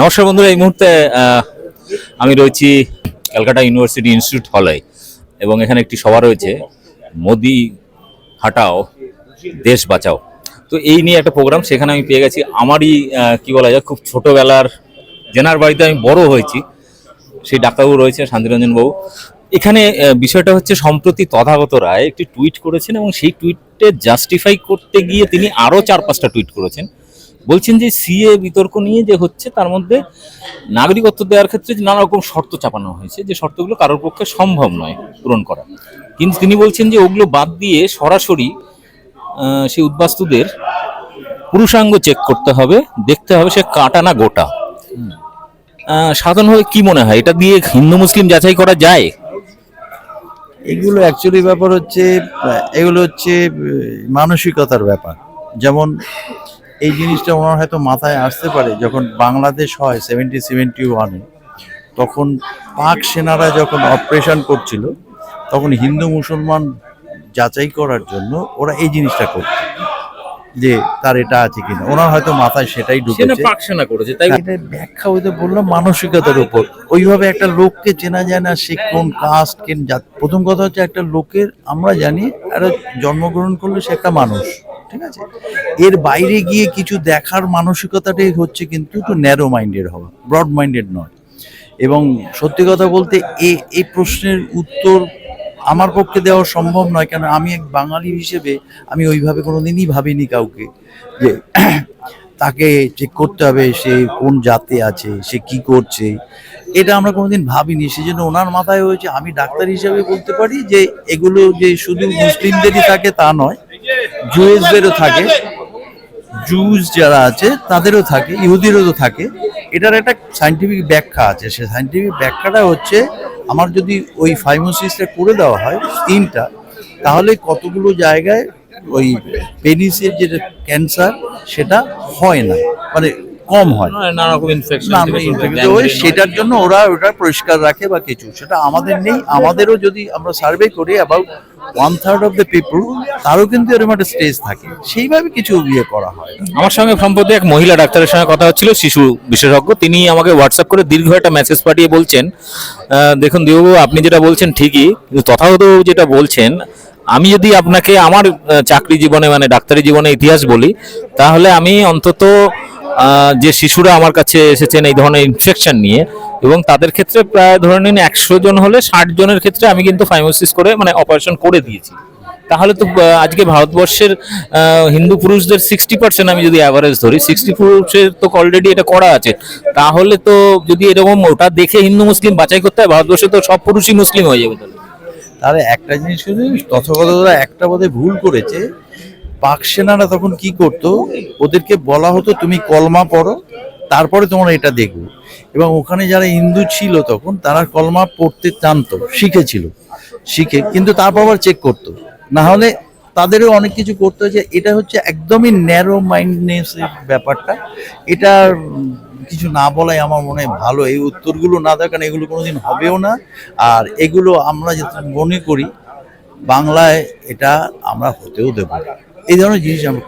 নমস্কার বন্ধুরা, এই মুহূর্তে আমি রয়েছি ক্যালকাটা ইউনিভার্সিটি ইনস্টিটিউট হলে এবং এখানে একটি সভা রয়েছে, মোদি হাটাও, দেশ বাঁচাও। তো এই নিয়ে একটা প্রোগ্রাম সেখানে আমি পেয়ে গেছি আমারই কি বলা যায়, খুব ছোটোবেলার, জেনার বাড়িতে আমি বড় হয়েছি, সেই ডাক্তারবাবু রয়েছে, শান্তিরঞ্জন বাবু। এখানে বিষয়টা হচ্ছে সম্প্রতি তথাগত রায় একটি টুইট করেছেন এবং সেই টুইটে জাস্টিফাই করতে গিয়ে তিনি আরও চার পাঁচটা টুইট করেছেন। বলছেন যে সিএ বিতর্ক নিয়ে যে হচ্ছে, তার মধ্যে নাগরিকত্ব দেওয়ার ক্ষেত্রে নানা রকম শর্ত চাপানো হয়েছে, যে শর্তগুলো কারোর পক্ষে সম্ভব নয় পূরণ করা। কিন্তু তিনি বলছেন যে ওগুলো বাদ দিয়ে সরাসরি সেই উদ্বাস্তুদের পুরুষাঙ্গ চেক করতে হবে, দেখতে হবে সে কাটা না গোটা। সাধারণভাবে কি মনে হয়? এটা দিয়ে হিন্দু মুসলিম যাচাই করা যায়? এগুলো অ্যাকচুয়ালি ব্যাপার হচ্ছে, এগুলো হচ্ছে মানসিকতার ব্যাপার। যেমন এই জিনিসটা ওনার হয়তো মাথায় আসতে পারে যখন বাংলাদেশ হয় সেভেন্টি সেভেন্টি ওয়ানে তখন পাক সেনারা যখন অপারেশন করছিল তখন হিন্দু মুসলমান যাচাই করার জন্য ওরা এই জিনিসটা করত যে তার এটা আছে কিনা। ওনার হয়তো মাথায় সেটাই ঢুকেছে। পাক সেনা করেছে তাই এটা ব্যাখ্যা হইতে বললাম মানসিকতার উপর। ওইভাবে একটা লোককে চেনা যায় না সে কোন কাস্ট কেন প্রথম কথা হচ্ছে একটা লোকের আমরা জানি একটা জন্মগ্রহণ করলে সে একটা মানুষ। ঠিক আছে? এর বাইরে গিয়ে কিছু দেখার মানসিকতাটাই হচ্ছে কিন্তু একটু ন্যারো মাইন্ডেড হওয়া ব্রড মাইন্ডেড নয়। এবং সত্যি কথা বলতে এ এই প্রশ্নের উত্তর আমার পক্ষে দেওয়া সম্ভব নয়, কেন আমি এক বাঙালি হিসেবে আমি ওইভাবে কোনোদিনই ভাবিনি কাউকে যে তাকে চেক করতে হবে, সে কোন জাতে আছে, সে কি করছে। এটা আমরা কোনোদিন ভাবিনি, সেজন্য ওনার মাথায় হয়েছে আমি ডাক্তার হিসেবে বলতে পারি যে এগুলো যে শুধু মুসলিমদেরই থাকে তা নয় জুয়েসদেরও থাকে। জুস যারা আছে, তাদেরও থাকে, ইহুদিরও তো থাকে। এটার একটা সাইন্টিফিক ব্যাখ্যা আছে। সে সাইন্টিফিক ব্যাখ্যাটা হচ্ছে, আমার যদি ওই ফাইমোসিসটা করে দেওয়া হয় স্কিনটা তাহলে কতগুলো জায়গায় ওই পেনিসের যেটা ক্যান্সার সেটা হয় না। মানে কম হয়। নানা রকম ইনফেকশন ওই সেটার জন্য ওরা ওটা পরিষ্কার রাখে বা কিছু সেটা আমাদের নেই। আমাদেরও যদি আমরা সার্ভে করি about one third of the people তারও কিন্তু এরকম একটা স্টেজ থাকে। সেইভাবে কিছু ইয়ে করা হয় আমার সঙ্গে সম্প্রতি এক মহিলা ডাক্তারের সঙ্গে কথা হচ্ছিল শিশু বিশেষজ্ঞ। তিনি আমাকে হোয়াটসঅ্যাপ করে দীর্ঘ একটা মেসেজ পাঠিয়ে বলছেন দেখুন দেববাবু আপনি যেটা বলছেন ঠিকই। কিন্তু তথাগত যেটা বলছেন আমি যদি আপনাকে আমার চাকরি জীবনে মানে ডাক্তারি জীবনে ইতিহাস বলি, তাহলে আমি অন্তত যে শিশুরা আমার কাছে এসেছেন এই ধরনের ইনফেকশন নিয়ে, এবং তাদের ক্ষেত্রে প্রায় ধরে নিন একশো জন হলে ষাট জনের ক্ষেত্রে আমি কিন্তু ফাইমোসিস করে মানে অপারেশন করে দিয়েছি। তাহলে তো আজকে ভারতবর্ষের হিন্দু পুরুষদের সিক্সটি পার্সেন্ট আমি যদি অ্যাভারেজ ধরি সিক্সটি পুরুষের তো অলরেডি এটা করা আছে। তাহলে তো যদি এরকম ওটা দেখে হিন্দু মুসলিম বাছাই করতে হয়, ভারতবর্ষে তো সব পুরুষই মুসলিম হয়ে যাবে তাহলে। তাহলে একটা জিনিস শুধু তথাগতরা একটা বোধহয় ভুল করেছে। পাক সেনারা তখন কি করতো? ওদেরকে বলা হতো, তুমি কলমা পড়ো, তারপরে তোমরা এটা দেখবে। এবং ওখানে যারা হিন্দু ছিল তখন, তারা কলমা পড়তে জানতো, শিখেছিল। শিখে, কিন্তু তারপর আবার চেক করতো। না হলে তাদেরও অনেক কিছু করতে হয়েছে। এটা হচ্ছে একদমই ন্যারো মাইন্ডনেসের ব্যাপারটা। এটা কিছু না বলাই আমার মনে ভালো এই উত্তরগুলো না দেওয়ার কারণ এগুলো কোনোদিন হবেও না আর এগুলো আমরা যেটা মনে করি, বাংলায় এটা আমরা হতেও দেবো। এই ধরনের জিনিস আমরা